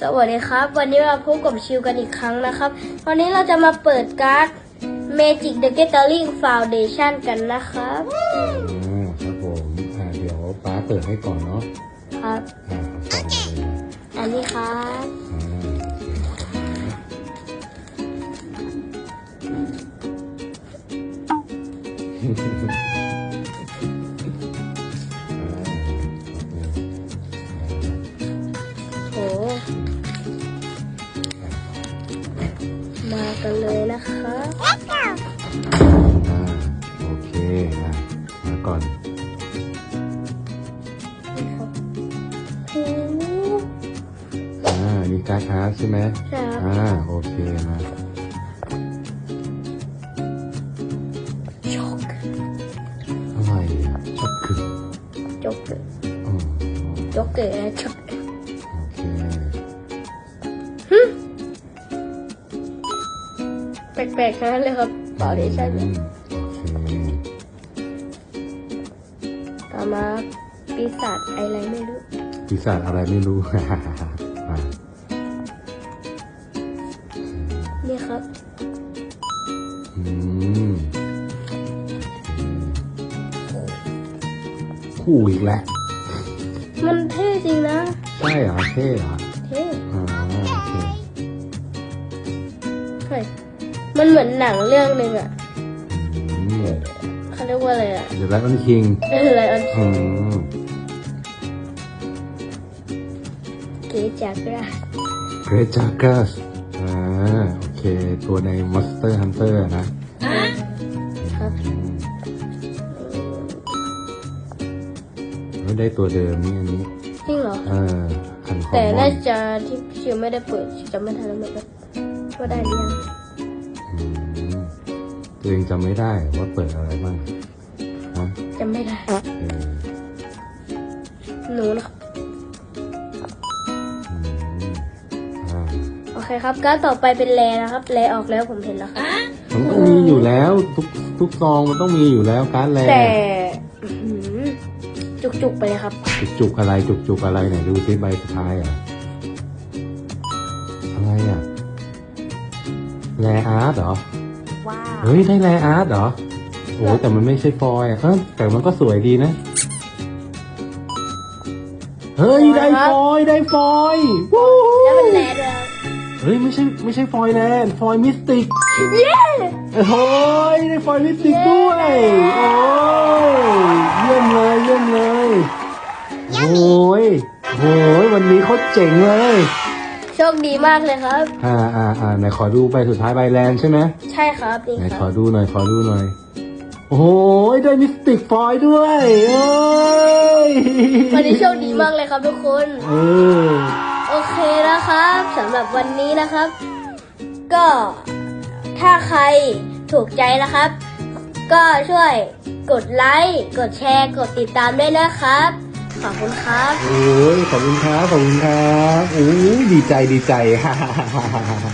สวัสดีครับ วันนี้มาพบกับชิวกันอีกครั้งนะครับ วันนี้เราจะมาเปิดการ์ด Magic the Gathering Foundation กันนะครับอ่าครับผมอ่าเดี๋ยวป้าเปิดให้ก่อนเนาะครับ อ่าขอซองมาเลยนะอันนี้ครับอ่าโอเค มากันเลยนะครับอ่าโอเคอะมาก่อนโอ้อ่านี่การ์ดอาร์ตใช่ไหมใช่ครับอ่าโอเคมาช็อกอะไรอะช็อกคือจ็อกเกอร์อ๋อจ็อกเกอร์และช็อก ปลกๆทั้งนั้นเลยครับ Foundation อืมโอเคต่อมาปีศาจอะไรไม่รู้ ปีศาจอะไรไม่รู้มานี่ครับ อืมโอเคคู่อีกแล้ว มันเท่จริงนะ ใช่เหรอ เท่เหรอ เท่ มันเหมือนหนังเรื่องหนึ่งอะอืมเขาเรียกว่าอะไรอะเดี๋ยวแล้วมันคิงเอออะไรอันอืมเกจากราเกรจัก u สอ่าโอเค ตัวใน Monster Hunter นะครับอืมไม่ได้ตัวเดิมนี่อันนี้จริงเหรอเออคันคอมแต่มอน่านจะที่ชิวไม่ได้เปิดจะไม่ทันแล้วเหมือนกันว่าได้หรือยังอืม ตัวเองจำไม่ได้ว่าเปิดอะไรบ้างฮะจำไม่ได้เออหนูนะครับอืมอ่าโอเคครับการดต่อไปเป็นแลนะครับแลออกแล้วผมเห็นแล้วครับมันต้องมีอยู่แล้ว ทุกทุกซองมันต้องมีอยู่แล้วการ์ดแลแต่อื้อหือจุกๆไปเลยครับ จุกจุกๆอะไรจุกจุกๆอะไรไหนดูซิใบสุดท้ายอะอะไรอะ แลอาร์ตเหรอ ว้าวเฮ้ยได้แลอาร์ตเหรอ โอ้ยแต่มันไม่ใช่ฟอยล์อะเออแต่มันก็สวยดีนะ เฮ้ยได้ฟอยล์ได้ฟอยล์วู้แล้วมันแลด้วยครับเฮ้ยไม่ใช่ไม่ใช่ฟอยล์แลนด์ฟอยล์มิสติก เย้ โอ้ยได้ฟอยล์มิสติกด้วย โอ้ยเยี่ยมเลยเยี่ยมเลย โอ้ยโอ้ยวันนี้เขาเจ๋งเลย โชคดีมากเลยครับ อ่าอ่าอ่าไหนขอดูใบสุดท้ายใบแลนด์ใช่ไหมใช่ครับนี่ไหนคขรัอบดูหน่อยขอดูหน่อย โอ้โหได้มิสติกฟอยล์ด้วยโอ้ยวันนี้โชคดีมากเลยครับทุกคน เออโอเคนะครับสำหรับวันนี้นะครับ ก็ถ้าใครถูกใจนะครับ ก็ช่วยกดไลค์กดแชร์ กดติดตามด้วยนะครับ ขอบคุณครับโอ้ยขอบคุณครับ ขอบคุณครับโอ้ยดีใจดีใจฮ่าฮ่าฮ่าฮ่า